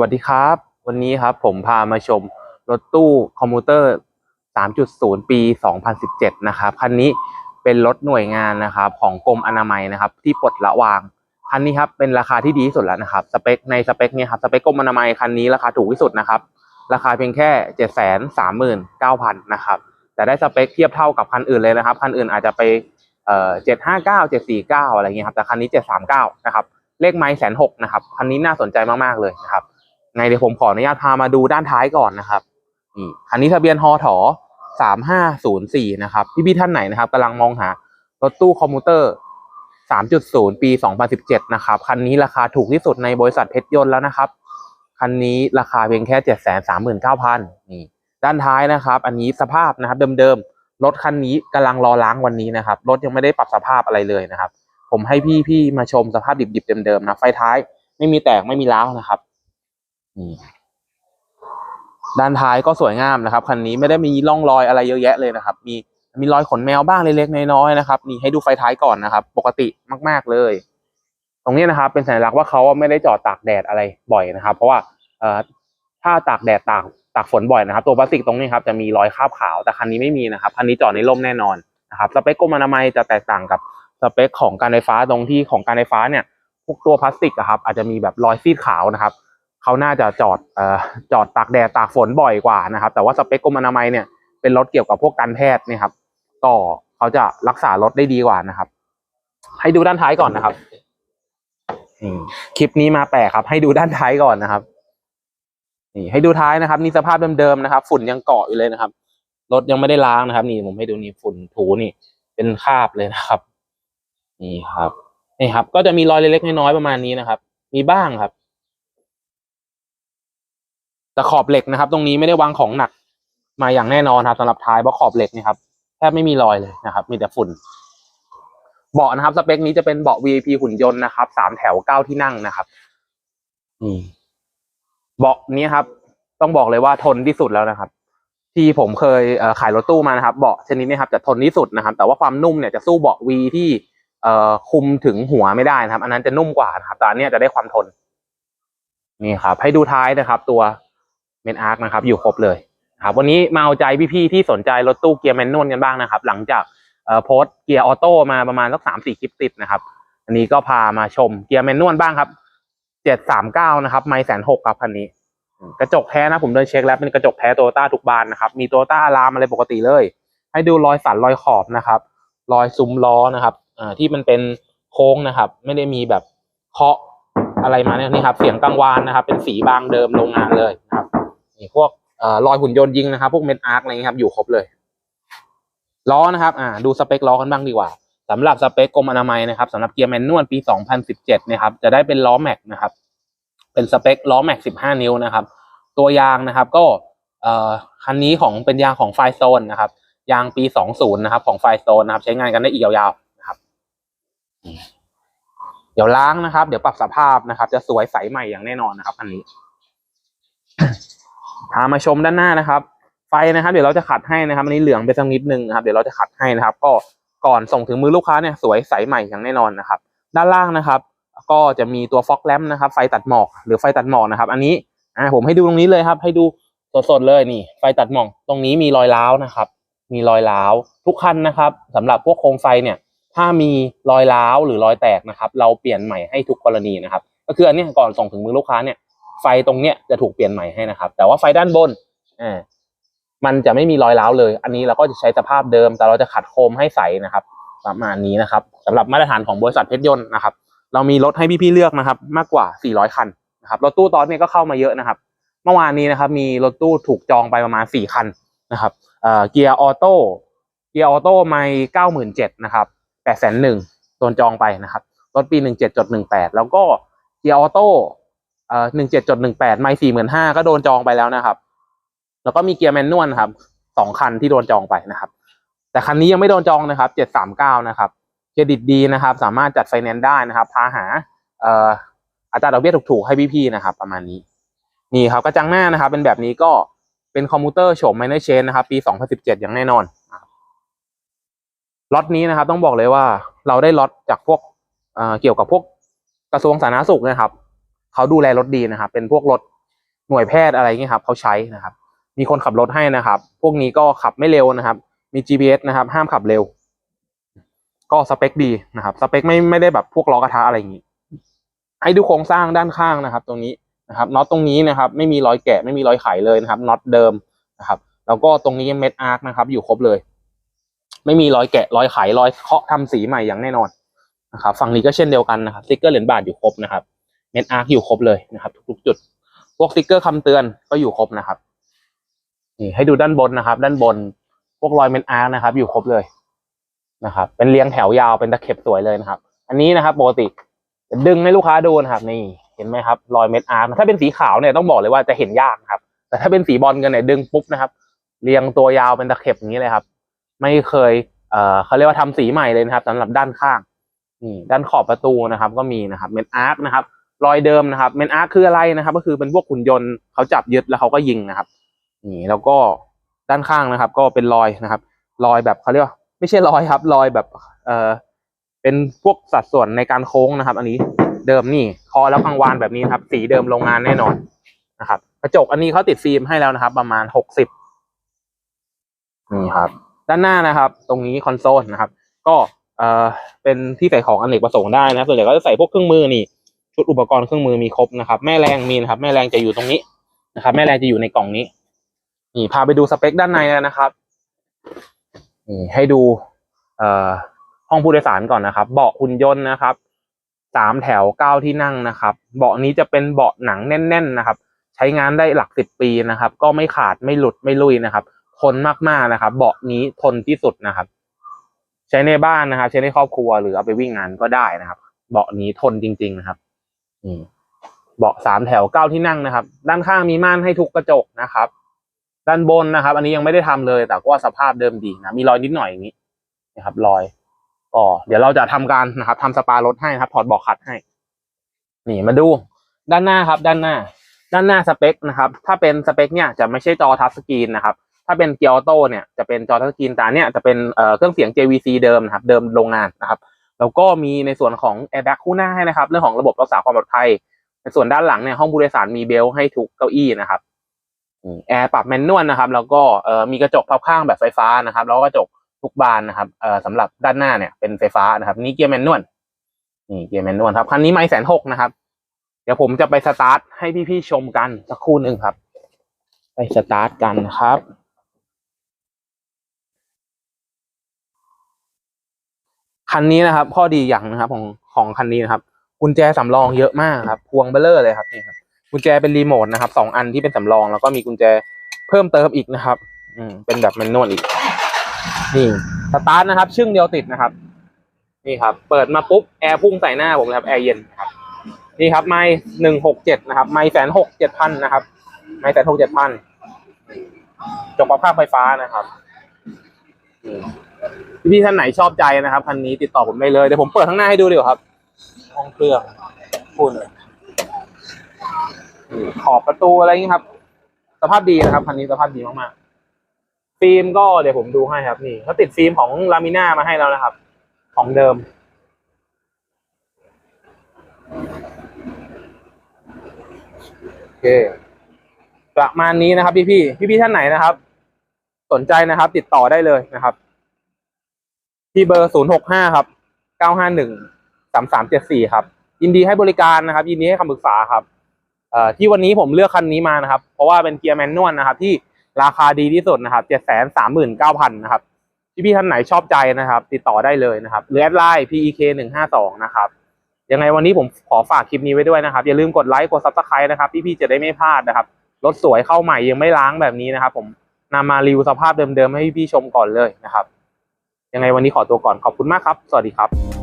วัสดีครับ วันนี้ครับผมพามาชมรถตู้คอมพิวเตอร์ 3.0 ปี 2017 นะครับคันนี้เป็นรถหน่วยงานนะครับของกรมอนามัยนะครับ ที่ปลดละวางคันนี้ครับเป็นราคาที่ดีที่สุดแล้วนะครับสเปคในสเปคเนี่ยครับสเปคกรมอนามัยคันนี้ราคาถูกที่สุดนะครับ ราคาเพียงแค่ 739,000นะครับแต่ได้สเปคเทียบเท่ากับคันอื่นเลยนะครับคันอื่นอาจจะไปเอ่อ759 749 อะไรเงี้ยครับแต่คันนี้ 739 นะครับเลขไม้แสนหกนะครับคันนี้น่าสนใจมากๆเลยนะครับ ไงเดี๋ยวผมขออนุญาตพามาดูด้านท้ายก่อนนะครับนี่คันนี้ทะเบียนฮอถอสามห้าศูนย์สี่นะครับพี่พี่ๆท่านไหนนะครับกำลังมองหารถตู้คอมพิวเตอร์สามจุดศูนย์ปีสองพันสิบเจ็ดนะครับคันนี้ราคาถูกที่สุดในบริษัทเพชรยนต์แล้วนะครับคันนี้ราคาเพียงแค่เจ็ดแสนสามหมื่นเก้าพันนี่ด้านท้ายนะครับ อันนี้สภาพนะครับเดิมๆรถคันนี้กำลังรอล้างวันนี้นะครับรถยังไม่ได้ปรับสภาพอะไรเลยนะครับ ผมให้พี่พี่ๆมาชมสภาพดิบๆเดิมๆนะไฟท้าย ไม่มีแตกไม่มีร้าวนะครับ นี่ด้านท้ายก็สวยงามนะครับ คันนี้ไม่ได้มีร่องรอยอะไรเยอะแยะเลยนะครับ มีมีรอยขนแมวบ้างเล็กๆน้อยๆนะครับนี่ให้ดูไฟท้ายก่อนนะครับ ปกติมากๆเลย ตรงนี้นะครับ เป็นสัญลักษณ์ว่าเขาไม่ได้จอดตากแดดอะไรบ่อยนะครับ เพราะว่าเอ่อถ้าตากแดดตากตากฝนบ่อยนะครับ ตัวพลาสติกตรงนี้ครับจะมีรอยคราบขาวแต่คันนี้ไม่มีนะครับคันนี้จอดในร่มแน่นอนนะครับสเปคกรมอนามัยจะแตกต่างกับสเปคของการไฟฟ้าตรงที่ของการไฟฟ้าเนี่ยพวกตัวพลาสติกอะครับอาจจะมีแบบรอยซีดขาวนะครับ เขาน่าจะจอดเอ่อจอดตากแดดตากฝนบ่อยกว่านะครับ แต่ว่าสเปคกรมอนามัยเนี่ยเป็นรถเกี่ยวกับพวกการแพทย์เนี่ยครับ ก็เขาจะรักษารถได้ดีกว่านะครับ ให้ดูด้านท้ายก่อนนะครับอืมคลิปนี้มาแปลกครับ ให้ดูด้านท้ายก่อนนะครับนี่ให้ดูท้ายนะครับ นี่สภาพเดิมๆนะครับ ฝุ่นยังเกาะอยู่เลยนะครับรถยังไม่ได้ล้างนะครับ นี่ผมให้ดูนี่ฝุ่นถูนี่ เป็นคราบเลยนะครับ นี่ครับนี่ครับ ก็จะมีรอยเล็กๆน้อยๆประมาณนี้นะครับ มีบ้างครับ แต่ขอบเหล็กนะครับ ตรงนี้ไม่ได้วางของหนักมาอย่างแน่นอนครับสำหรับท้ายเพราะขอบเหล็กนี่ครับแทบไม่มีรอยเลยนะครับ มีแต่ฝุ่น เบาะนะครับ สเปคนี้จะเป็นเบาะ VIP หุ่นยนต์นะครับสามแถวเก้าที่นั่งนะครับนี่เบาะนี้ครับ ต้องบอกเลยว่าทนที่สุดแล้วนะครับ ที่ผมเคยเอ่อขายรถตู้มานะครับ เบาะชนิดนี้ครับจะทนที่สุดนะครับ แต่ว่าความนุ่มเนี่ยจะสู้เบาะ V ที่เอ่อคุมถึงหัวไม่ได้นะครับ อันนั้นจะนุ่มกว่านะครับแต่อันเนี้ยจะได้ความทน นี่ครับ ให้ดูท้ายนะครับ ตัว เมนอาร์คนะครับอยู่ครบเลยครับวันนี้มาเอาใจพี่ๆที่สนใจรถตู้เกียร์แมนนวลกันบ้างนะครับ หลังจากโพสเกียร์ออโต้มาประมาณสักสามสี่คลิปติดนะครับ อันนี้ก็พามาชมเกียร์แมนนวลบ้างครับเจ็ดสามเก้านะครับไมล์แสนหกครับคันนี้ กระจกแท้นะผมเดินเช็คแล้วเป็นกระจกแท้โตโยต้าทุกบานนะครับ มีโตโยต้าอารามอะไรปกติเลย ให้ดูรอยสันรอยขอบนะครับรอยซุ้มล้อนะครับอ่าที่มันเป็นโค้งนะครับ ไม่ได้มีแบบเคาะอะไรมาเนี่ยนี่ครับ เสียงกังวานนะครับ เป็นสีบางเดิมโรงงานเลยนะครับี่พวกเอ่อรอยหุ่นยนต์ยิงนะครับพวกเม็ดอาร์คอะไรเงี้ยครับอยู่ครบเลยล้อนะครับอ่าดูสเปคล้อกันบ้างดีกว่าสำหรับสเปคกรมอนามัยนะครับสำหรับเกียร์แมนนวลปี 2017นะครับจะได้เป็นล้อแม็กนะครับเป็นสเปคล้อแม็ก 15 นิ้วนะครับ ตัวยางนะครับก็คันนี้ของเป็นยางของไฟโซนนะครับ ยางปี 20 นะครับ ของไฟโซนนะครับ ใช้งานกันได้อีกยาวๆนะครับ เดี๋ยวล้างนะครับ เดี๋ยวปรับสภาพนะครับ จะสวยใสใหม่อย่างแน่นอนนะครับคันนี้ พามาชมด้านหน้านะครับไฟนะครับเดี๋ยวเราจะขัดให้นะครับอันนี้เหลืองไปสักนิดนึงนะครับเดี๋ยวเราจะขัดให้นะครับ ก็ก่อนส่งถึงมือลูกค้าเนี่ยสวยใสใหม่อย่างแน่นอนนะครับ ด้านล่างนะครับ ก็จะมีตัวฟ็อกแลมนะครับไฟตัดหมอกหรือไฟตัดหมอกนะครับ อันนี้อ่าผมให้ดูตรงนี้เลยครับ ให้ดูสดๆเลยนี่ไฟตัดหมอกตรงนี้มีรอยร้าวนะครับ มีรอยร้าวทุกคันนะครับสำหรับพวกโคมไฟเนี่ย ถ้ามีรอยร้าวหรือรอยแตกนะครับ เราเปลี่ยนใหม่ให้ทุกกรณีนะครับ ก็คืออันนี้ก่อนส่งถึงมือลูกค้าเนี่ย ไฟตรงเนี้ยจะถูกเปลี่ยนใหม่ให้นะครับ แต่ว่าไฟด้านบนอ่ามันจะไม่มีรอยร้าวเลย อันนี้เราก็จะใช้สภาพเดิม แต่เราจะขัดโคมให้ใสนะครับ ประมาณนี้นะครับสำหรับมาตรฐานของบริษัทเพชรยนต์นะครับ เรามีรถให้พี่ๆเลือกนะครับ มากกว่า 400 คันนะครับรถตู้ตอนนี้ก็เข้ามาเยอะนะครับ เมื่อวานนี้นะครับ มีรถตู้ถูกจองไปประมาณ 4 คันนะครับเออเกียร์ออโต้เกียร์ออโต้ไม่เก้าหมื่นเจ็ดนะครับแปดแสนหนึ่งโดนจองไปนะครับรถปีหนึ่งเจ็ดจดหนึ่งแปดแล้วก็เกียร์ออโต้ เอ่อหนึ่งเจ็ดจดหนึ่งแปดไม่สี่หมื่นห้าก็โดนจองไปแล้วนะครับ แล้วก็มีเกียร์แมนนวลครับสองคันที่โดนจองไปนะครับ แต่คันนี้ยังไม่โดนจองนะครับเจ็ดสามเก้านะครับเครดิตดีนะครับ สามารถจัดไฟแนนซ์ได้นะครับ พาหาเอ่ออัตราดอกเบี้ยถูกๆให้พี่ๆนะครับ ประมาณนี้ นี่ครับกระจังหน้านะครับ เป็นแบบนี้ก็เป็นคอมพิวเตอร์โฉมไมเนอร์เชนนะครับ ปี 2017 อย่างแน่นอนล็อตนี้นะครับ ต้องบอกเลยว่าเราได้ล็อตจากพวกเอ่อเกี่ยวกับพวกกระทรวงสาธารณสุขนะครับ เขาดูแลรถดีนะครับ เป็นพวกรถหน่วยแพทย์อะไรเงี้ยครับเขาใช้นะครับ มีคนขับรถให้นะครับ พวกนี้ก็ขับไม่เร็วนะครับ มี GPS นะครับ ห้ามขับเร็ว ก็สเปคดีนะครับ สเปคไม่ไม่ได้แบบพวกล้อกระทะอะไรอย่างนี้ให้ดูโครงสร้างด้านข้างนะครับ ตรงนี้นะครับน็อตตรงนี้นะครับ ไม่มีรอยแกะไม่มีรอยไขเลยนะครับน็อตเดิมนะครับ แล้วก็ตรงนี้เม็ดอาร์คนะครับ อยู่ครบเลย ไม่มีรอยแกะรอยไขรอยเคาะทำสีใหม่อย่างแน่นอนนะครับ ฝั่งนี้ก็เช่นเดียวกันนะครับสติ๊กเกอร์เหรียญบาทอยู่ครบนะครับ เม็ดอาร์คอยู่ครบเลยนะครับทุกๆจุด พวกสติ๊กเกอร์คำเตือนก็อยู่ครบนะครับนี่ให้ดูด้านบนนะครับ ด้านบนพวกรอยเม็ดอาร์คนะครับ อยู่ครบเลยนะครับ เป็นเรียงแถวยาวเป็นตะเข็บสวยเลยนะครับ อันนี้นะครับปกติดึงให้ลูกค้าดูนะครับ นี่เห็นไหมครับ รอยเม็ดอาร์คถ้าเป็นสีขาวเนี่ยต้องบอกเลยว่าจะเห็นยากครับ แต่ถ้าเป็นสีบอลกันเนี่ยดึงปุ๊บนะครับ เรียงตัวยาวเป็นตะเข็บอย่างนี้เลยครับ ไม่เคยเอ่อเขาเรียกว่าทำสีใหม่เลยนะครับสำหรับด้านข้างนี่ด้านขอบประตูนะครับ ก็มีนะครับเม็ดอาร์คนะครับ รอยเดิมนะครับเม็ดอาร์คืออะไรนะครับ ก็คือเป็นพวกขุนยนต์เขาจับยึดแล้วเขาก็ยิงนะครับนี่แล้วก็ด้านข้างนะครับ ก็เป็นรอยนะครับ รอยแบบเขาเรียกว่าไม่ใช่รอยครับ รอยแบบเอ่อเป็นพวกสัดส่วนในการโค้งนะครับ อันนี้เดิมนี่คอแล้วกังวานแบบนี้ครับ สีเดิมโรงงานแน่นอนนะครับกระจกอันนี้เขาติดฟิล์มให้แล้วนะครับ ประมาณหกสิบนี่ครับ ด้านหน้านะครับ ตรงนี้คอนโซลนะครับ ก็เอ่อเป็นที่ใส่ของอเนกประสงค์ได้นะส่วนใหญ่ก็จะใส่พวกเครื่องมือนี่ ชุดอุปกรณ์เครื่องมือมีครบนะครับ แม่แรงมีนะครับ แม่แรงจะอยู่ตรงนี้นะครับ แม่แรงจะอยู่ในกล่องนี้ นี่พาไปดูสเปคด้านในนะครับนี่ให้ดู เอ่อห้องผู้โดยสารก่อนนะครับ เบาะหุ่นยนต์นะครับสามแถวเก้าที่นั่งนะครับ เบาะนี้จะเป็นเบาะหนังแน่น ๆนะครับ ใช้งานได้หลักสิบปีนะครับ ก็ไม่ขาดไม่หลุดไม่ลุยนะครับ ทนมากๆนะครับ เบาะนี้ทนที่สุดนะครับ ใช้ในบ้านนะครับ ใช้ในครอบครัวหรือเอาไปวิ่งงานก็ได้นะครับ เบาะนี้ทนจริง ๆ นะครับ เบาะสามแถวเก้าที่นั่งนะครับ ด้านข้างมีม่านให้ทุกกระจกนะครับ ด้านบนนะครับ อันนี้ยังไม่ได้ทำเลย แต่ก็สภาพเดิมดีนะ มีรอยนิดหน่อยอย่างนี้นะครับ รอยก็เดี๋ยวเราจะทำการนะครับทำสปารถให้นะครับ ถอดเบาะขัดให้ นี่มาดู ด้านหน้าครับ ด้านหน้า ด้านหน้าสเปคนะครับ ถ้าเป็นสเปคเนี่ยจะไม่ใช่จอทัชสกรีนนะครับ ถ้าเป็นเกียร์ออโต้เนี่ยจะเป็นจอทัชสกรีนแต่เนี่ยจะเป็นเอ่อเครื่องเสียง JVC เดิมนะครับ เดิมโรงงานนะครับ แล้วก็มีในส่วนของ airbag คู่หน้าให้นะครับ เรื่องของระบบรักษาความปลอดภัย ในส่วนด้านหลังเนี่ยห้องผู้โดยสารมีเบลต์ให้ทุกเก้าอี้นะครับแอร์ปรับแมนนวลนะครับ แล้วก็เอ่อมีกระจกพับข้างแบบไฟฟ้านะครับ แล้วก็กระจกทุกบานนะครับเอ่อสำหรับด้านหน้าเนี่ยเป็นไฟฟ้านะครับ นี่เกียร์แมนนวลนี่เกียร์แมนนวลครับคันนี้ไม่แสนหกนะครับ เดี๋ยวผมจะไปสตาร์ทให้พี่ๆชมกันสักครู่หนึ่งครับ ไปสตาร์ทกันนะครับ คันนี้นะครับ ข้อดีอย่างนะครับ ของของคันนี้นะครับ กุญแจสำรองเยอะมากครับ พวงเบลเลอร์เลยครับนี่ครับกุญแจเป็นรีโมทนะครับสองอันที่เป็นสำรอง แล้วก็มีกุญแจเพิ่มเติมอีกนะครับ อืมเป็นแบบแมนนวลอีกนี่สตาร์ทนะครับ ชึ่งเดียวติดนะครับ นี่ครับ เปิดมาปุ๊บแอร์พุ่งใส่หน้าผมเลยครับแอร์เย็นครับนี่ครับ ไม้หนึ่งหกเจ็ดนะครับ ไม้แสนหกเจ็ดพันนะครับ ไม้แสนหกเจ็ดพันจกประภาพไฟฟ้านะครับอืม พี่ๆท่านไหนชอบใจนะครับคันนี้ติดต่อผมได้เลยเดี๋ยวผมเปิดข้างหน้าให้ดูดีกว่าครับห้องเครื่องพูดเลยนี่ขอบประตูอะไรอย่างนี้ครับ สภาพดีนะครับคันนี้สภาพดีมากๆฟิล์มก็เดี๋ยวผมดูให้ครับ นี่เขาติดฟิล์มของลามิน่ามาให้แล้วนะครับ ของเดิมโอเคประมาณนี้นะครับ พี่พี่พี่พี่ๆท่านไหนนะครับ สนใจนะครับ ติดต่อได้เลยนะครับ ที่เบอร์ศูนย์หกห้าครับเก้าห้าหนึ่งสามสามเจ็ดสี่ครับ ยินดีให้บริการนะครับ ยินดีให้คำปรึกษาครับเอ่อที่วันนี้ผมเลือกคันนี้มานะครับ เพราะว่าเป็นเกียร์แมนนวลนะครับ ที่ราคาดีที่สุดนะครับเจ็ดแสนสามหมื่นเก้าพันนะครับพี่พี่ๆท่านไหนชอบใจนะครับ ติดต่อได้เลยนะครับหรือแอดไลน์ PEK หนึ่งห้าสองนะครับยังไงวันนี้ผมขอฝากคลิปนี้ไว้ด้วยนะครับ อย่าลืมกดไลค์กดซับสไครต์นะครับ พี่ๆจะได้ไม่พลาดนะครับรถสวยเข้าใหม่ยังไม่ล้างแบบนี้นะครับ ผมนำมารีวิวสภาพเดิมๆให้พี่ๆชมก่อนเลยนะครับ ยังไงวันนี้ขอตัวก่อนขอบคุณมากครับ สวัสดีครับ